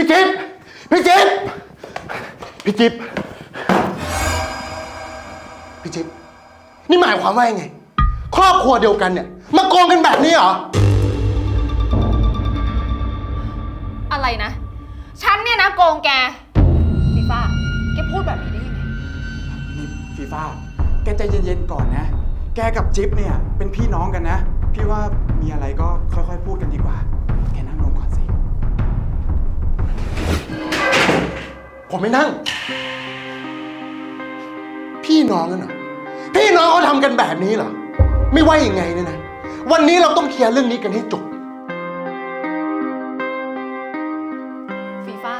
พี่จิ๊บพี่จิ๊บพี่จิ๊บพี่จิ๊บนี่หมายความว่ายังไง ครอบครัวเดียวกันเนี่ย มาโกงกันแบบนี้เหรอ อะไรนะ ฉันเนี่ยนะโกงแกฟีฟ่าแกพูดแบบนี้ได้ยังไง นี่ฟีฟ่าแกใจเย็นๆก่อนนะ แกกับจิ๊บเนี่ยเป็นพี่น้องกันนะ พี่ว่ามีอะไรก็ค่อยๆ พูดกันดีกว่า ผมไม่นั่ง พี่น้องกันเหรอพี่น้องเขาทำกันแบบนี้เหรอ ไม่ว่ายังไงเนี่ยนะ วันนี้เราต้องเคลียร์เรื่องนี้กันให้จบ ฟีฟ่า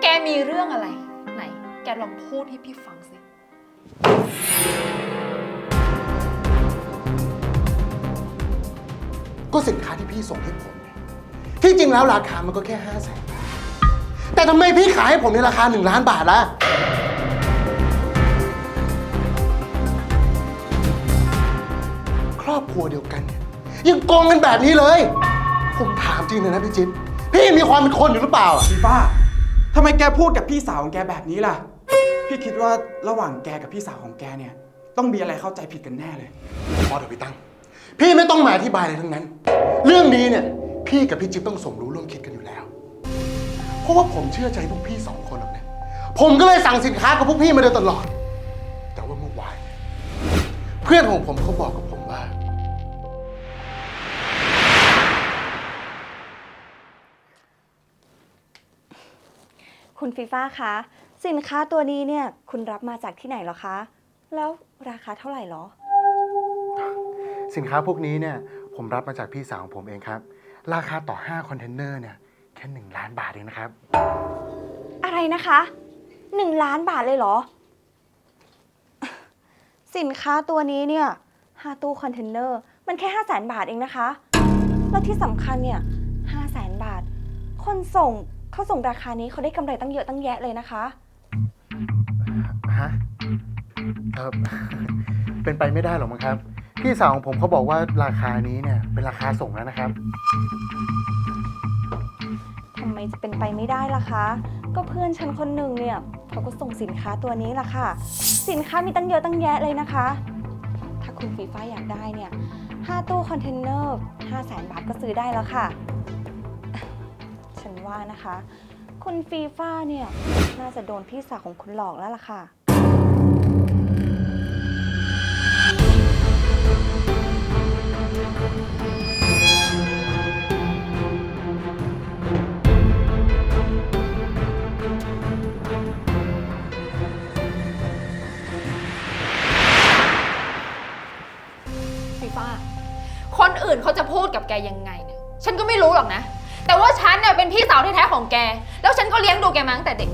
แกมีเรื่องอะไร ไหน แกลองพูดให้พี่ฟังสิ ก็สินค้าที่พี่ส่งให้ผมเนี่ยที่จริงแล้วราคามันก็แค่ห้าแสนบาท แต่ทำไมพี่ขายให้ผมในราคาหนึ่งล้านบาทล่ะ ครอบครัวเดียวกันเนี่ยยังโกงกันแบบนี้เลย ผมถามจริงเลยนะพี่จิ๊บพี่มีความเป็นคนอยู่หรือเปล่าอะฟีฟ่าทำไมแกพูดกับพี่สาวของแกแบบนี้ล่ะ พี่คิดว่าระหว่างแกกับพี่สาวของแกเนี่ย ต้องมีอะไรเข้าใจผิดกันแน่เลย พอเถอะพี่ตั้ง พี่ไม่ต้องมาอธิบายอะไรทั้งนั้น เรื่องนี้เนี่ย พี่กับพี่จิ๊บต้องสมรู้ร่วมคิดกันอยู่แล้วเพ ราะว่าผมเชื่อใจพวกพี่สองคนหรอกเนี่ยผมก็เลยสั่งสินค้ากับพวกพี่มาโดยตลอด แต่ว่าเมื่อวานเนี่ยเพื่อนของผมเขาบอกกับผมว่า คุณฟีฟ่าคะ สินค้าตัวนี้เนี่ยคุณรับมาจากที่ไหนเหรอคะ แล้วราคาเท่าไหร่เหรอ สินค้าพวกนี้เนี่ยผมรับมาจากพี่สาวของผมเองครับ ราคาต่อ 5 คอนเทนเนอร์เนี่ย แค่1ล้านบาทเองนะครับ อะไรนะคะหนึ่งล้านบาทเลยเหรอ สินค้าตัวนี้เนี่ยห้าตู้คอนเทนเนอร์มันแค่ห้าแสนบาทเองนะคะ แล้วที่สำคัญเนี่ยห้าแสนบาท คนส่งเขาส่งราคานี้เขาได้กำไรตั้งเยอะตั้งแยะเลยนะคะ ฮะเออ เป็นไปไม่ได้หรอกมั้งครับ พี่สาวของผมเขาบอกว่าราคานี้เนี่ยเป็นราคาส่งแล้วนะครับทำไมจะเป็นไปไม่ได้ล่ะคะ ก็เพื่อนฉันคนหนึ่งเนี่ยเขาก็ส่งสินค้าตัวนี้ล่ะค่ะ สินค้ามีตั้งเยอะตั้งแยะเลยนะคะ ถ้าคุณฟีฟ้าอยากได้เนี่ยห้าตู้คอนเทนเนอร์ห้าแสนบาทก็ซื้อได้แล้วค่ะ ฉันว่านะคะ คุณฟีฟ้าเนี่ยน่าจะโดนพี่สาวของคุณหลอกแล้วล่ะค่ะฟี แก แล้วฉันก็เลี้ยงดูแกมาตั้งแต่เด็ก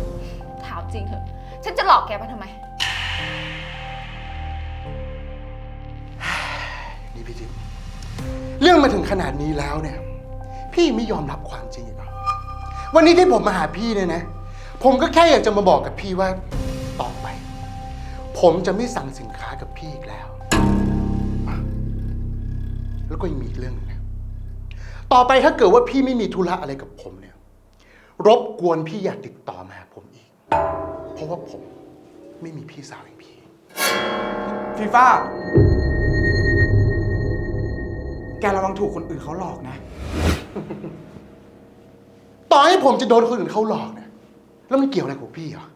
ถามจริงเถอะ ฉันจะหลอกแกไปทำไม นี่พี่จิ๊บเรื่องมาถึงขนาดนี้แล้วเนี่ย พี่ไม่ยอมรับความจริงอีกเหรอวันนี้ที่ผมมาหาพี่เนี่ยนะ ผมก็แค่อยากจะมาบอกกับพี่ว่าต่อไป ผมจะไม่สั่งสินค้ากับพี่อีกแล้วอะแล้วก็ยังมีอีกเรื่องหนึงนะ ต่อไปถ้าเกิดว่าพี่ไม่มีธุระอะไรกับผมเนี่ย รบกวนพี่อย่าติดต่อมาหาผมอีก เพราะว่าผมไม่มีพี่สาวอย่างพี่ ฟีฟ่าแกระวังถูกคนอื่นเขาหลอกนะ ต่อให้ผมจะโดนคนอื่นเขาหลอกเนี่ย แล้วมันเกี่ยวอะไรกับพี่เหรอ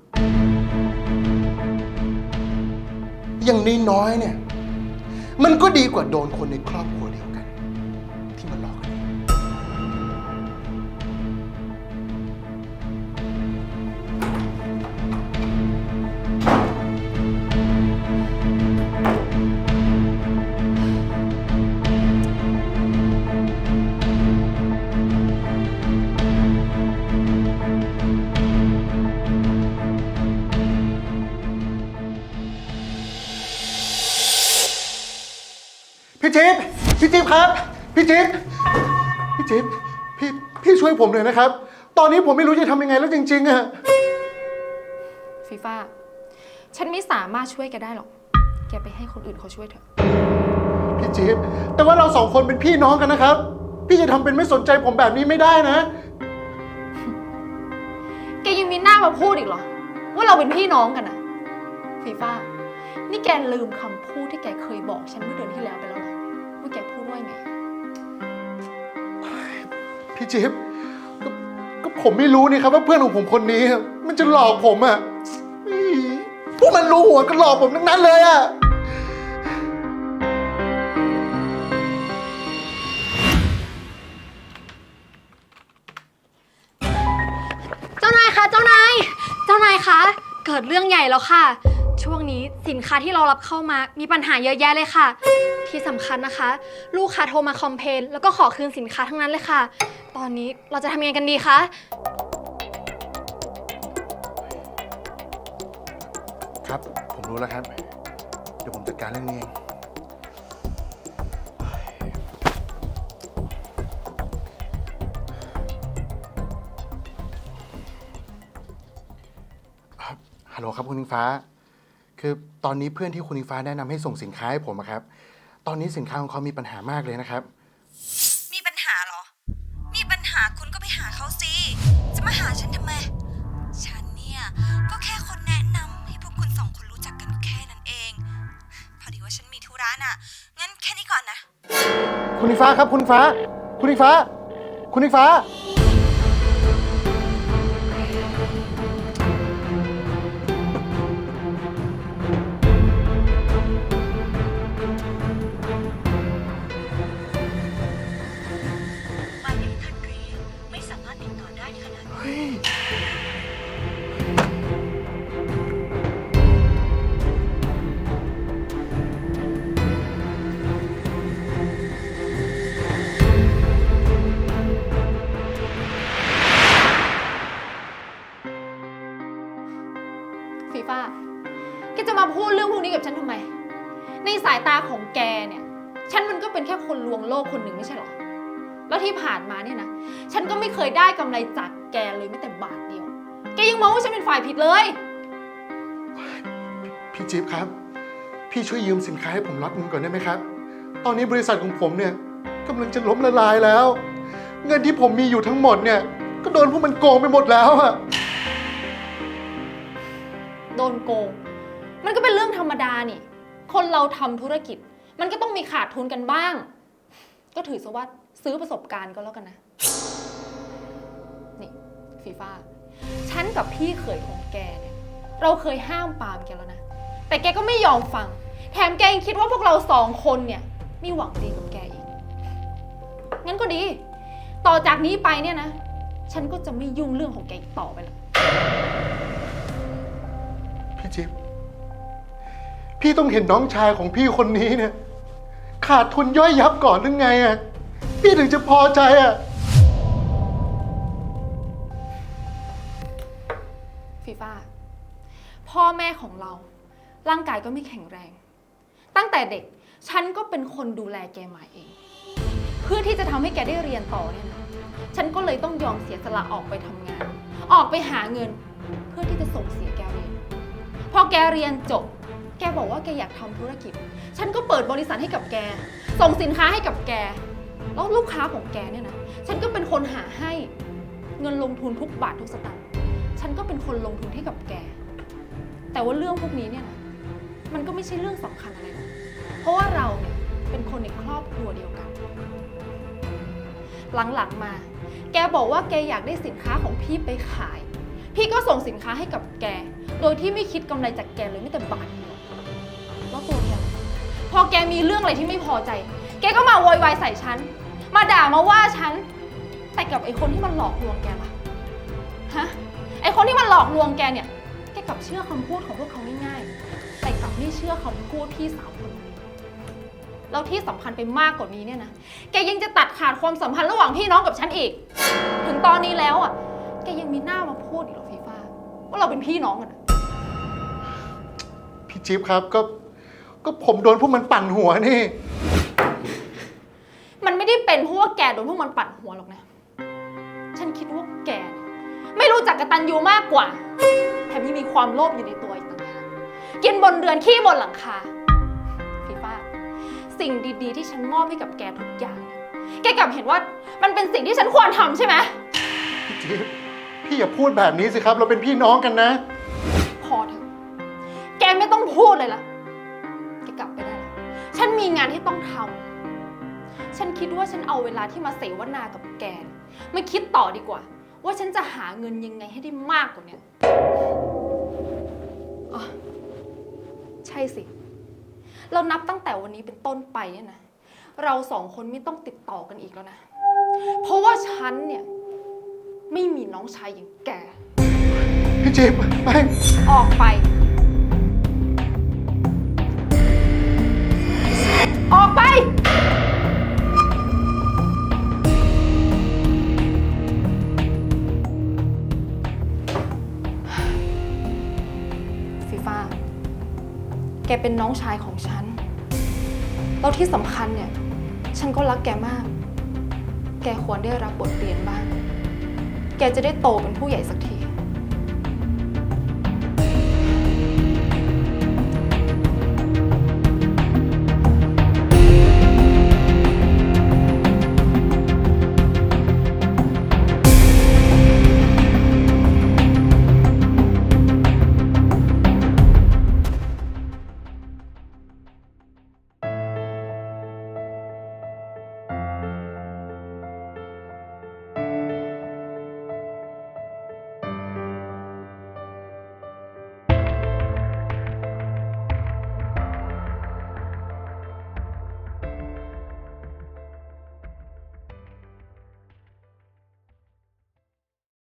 อย่างน้อยๆเนี่ย มันก็ดีกว่าโดนคนในครอบครัว พี่จิ๊บครับ พี่จิ๊บพี่จิ๊บพี่พี่ช่วยผมหน่อยนะครับ ตอนนี้ผมไม่รู้จะทำยังไงแล้วจริงๆอะฟีฟ่าฉันไม่สามารถช่วยแกได้หรอก แกไปให้คนอื่นเขาช่วยเถอะ พี่จิ๊บแต่ว่าเราสองคนเป็นพี่น้องกันนะครับ พี่จะทำเป็นไม่สนใจผมแบบนี้ไม่ได้นะยังมีหน้ามาพูดอีกเหรอ ว่าเราเป็นพี่น้องกันอะฟีฟ้านี่แกลืมคำพูดที่แกเคยบอกฉันเมื่อเดือนที่แล้ว พี่จิ๊บก็ก็ผมไม่รู้นี่ครับว่าเพื่อนของผมคนนี้มันจะหลอกผมอะอี๋พวกมันรู้หัวก็หลอกผมทั้งนั้นเลยอะ เจ้านายคะเจ้านาย เจ้านายคะ เกิดเรื่องใหญ่แล้วค่ะ ช่วงนี้สินค้าที่เรารับเข้ามามีปัญหาเยอะแยะเลยค่ะ ที่สำคัญนะคะ ลูกค้าโทรมาคอมเพลนแล้วก็ขอคืนสินค้าทั้งนั้นเลยค่ะ ตอนนี้เราจะทำยังไงกันดีคะ ครับ ผมรู้แล้วครับ เดี๋ยวผมจัดการเรื่องนี้เองครับฮัลโหลครับคุณอิงฟ้า คือตอนนี้เพื่อนที่คุณอิงฟ้าแนะนำให้ส่งสินค้าให้ผมอะครับ ตอนนี้สินค้าของเขามีปัญหามากเลยนะครับ มาหาฉันทำไม ฉันเนี่ย ก็แค่คนแนะนำให้พวกคุณสองคนรู้จักกันแค่นั้นเอง พอดีว่าฉันมีธุระน่ะ งั้นแค่นี้ก่อนนะ คุณอิงฟ้าครับ คุณอิงฟ้า คุณอิงฟ้า คุณอิงฟ้า พูดเรื่องพวกนี้กับฉันทำไม ในสายตาของแกเนี่ย ฉันมันก็เป็นแค่คนลวงโลกคนหนึ่งไม่ใช่เหรอ แล้วที่ผ่านมาเนี่ยนะ ฉันก็ไม่เคยได้กำไรจากแกเลยแม้แต่บาทเดียว แกยังมองว่าฉันเป็นฝ่ายผิดเลย พี่จิ๊บครับ พี่ช่วยยืมสินค้าให้ผมรับเงินก่อนได้ไหมครับ ตอนนี้บริษัทของผมเนี่ยกำลังจะล้มละลายแล้ว เงินที่ผมมีอยู่ทั้งหมดเนี่ยก็โดนพวกมันโกงไปหมดแล้วอะ โดนโกง มันก็เป็นเรื่องธรรมดานี่ คนเราทำธุรกิจ มันก็ต้องมีขาดทุนกันบ้าง ก็ถือซะว่าซื้อประสบการณ์ก็แล้วกันนะ นี่ฟีฟ่าฉันกับพี่เขยของแกเนี่ย เราเคยห้ามปรามแกแล้วนะ แต่แกก็ไม่ยอมฟัง แถมแกยังคิดว่าพวกเราสองคนเนี่ยมีหวังดีกับแกอีก งั้นก็ดี ต่อจากนี้ไปเนี่ยนะ ฉันก็จะไม่ยุ่งเรื่องของแกอีกต่อไปแล้วพี่จิ๊บ พี่ต้องเห็นน้องชายของพี่คนนี้เนี่ย ขาดทุนย่อยยับก่อนหรือไงอะพี่ถึงจะพอใจอะฟีฟ่าพ่อแม่ของเรา ร่างกายก็ไม่แข็งแรง ตั้งแต่เด็กฉันก็เป็นคนดูแลแกมาเอง เพื่อที่จะทำให้แกได้เรียนต่อเนี่ยนะฉันก็เลยต้องยอมเสียสละออกไปทำงาน ออกไปหาเงิน เพื่อที่จะส่งเสียแกเรียน พอแกเรียนจบ แกบอกว่าแกอยากทำธุรกิจ ฉันก็เปิดบริษัทให้กับแก ส่งสินค้าให้กับแก แล้วลูกค้าของแกเนี่ยนะ ฉันก็เป็นคนหาให้ เงินลงทุนทุกบาททุกสตางค์ ฉันก็เป็นคนลงทุนให้กับแก แต่ว่าเรื่องพวกนี้เนี่ยนะ มันก็ไม่ใช่เรื่องสำคัญอะไรหรอกเพราะว่าเราเนี่ยเป็นคนในครอบครัวเดียวกัน หลังๆมา แกบอกว่าแกอยากได้สินค้าของพี่ไปขาย พี่ก็ส่งสินค้าให้กับแก โดยที่ไม่คิดกำไรจากแกเลยไม่แต่บาทเดียว พอแกมีเรื่องอะไรที่ไม่พอใจ แกก็มาโวยวายใส่ฉัน มาด่ามาว่าฉัน แต่กับไอ้คนที่มันหลอกลวงแกล่ะ ฮะ ไอ้คนที่มันหลอกลวงแกเนี่ย แกกลับเชื่อคำพูดของพวกเขาง่ายๆ แต่กลับไม่เชื่อคำพูดพี่สาวคนนี้แล้วที่สำคัญไปมากกว่านี้เนี่ยนะ แกยังจะตัดขาดความสัมพันธ์ระหว่างพี่น้องกับฉันอีก ถึงตอนนี้แล้วอะ แกยังมีหน้ามาพูดอีกเหรอฟีฟ้าว่าเราเป็นพี่น้องกันอะ พี่จิ๊บครับก็ ก็ผมโดนพวกมันปั่นหัวนี่ มันไม่ได้เป็นเพราะว่าแกโดนพวกมันปั่นหัวหรอกนะ ฉันคิดว่าแกเนี่ยไม่รู้จักกตัญญูมากกว่า แถมยังมีความโลภอยู่ในตัวอีกต่างหากกินบนเรือนขี้บนหลังคาฟีฟ้า สิ่งดีๆ ที่ฉันมอบให้กับแกทุกอย่างเนี่ยแกกลับเห็นว่ามันเป็นสิ่งที่ฉันควรทำใช่ไหม พี่จิ๊บพพี่อย่าพูดแบบนี้สิครับ เราเป็นพี่น้องกันนะ พอเถอะ แกไม่ต้องพูดเลยละ ฉันมีงานที่ต้องทำ ฉันคิดว่าฉันเอาเวลาที่มาเสวนากับแกมาคิดต่อดีกว่า ว่าฉันจะหาเงินยังไงให้ได้มากกว่าเนี้ยอ๋อใช่สิ เรานับตั้งแต่วันนี้เป็นต้นไปเนี่ยนะ เราสองคนไม่ต้องติดต่อกันอีกแล้วนะ เพราะว่าฉันเนี่ย ไม่มีน้องชายอย่างแก พี่จิ๊บไม่ ออกไป แกเป็นน้องชายของฉัน แล้วที่สำคัญเนี่ย ฉันก็รักแกมาก แกควรได้รับบทเรียนบ้าง แกจะได้โตเป็นผู้ใหญ่สักที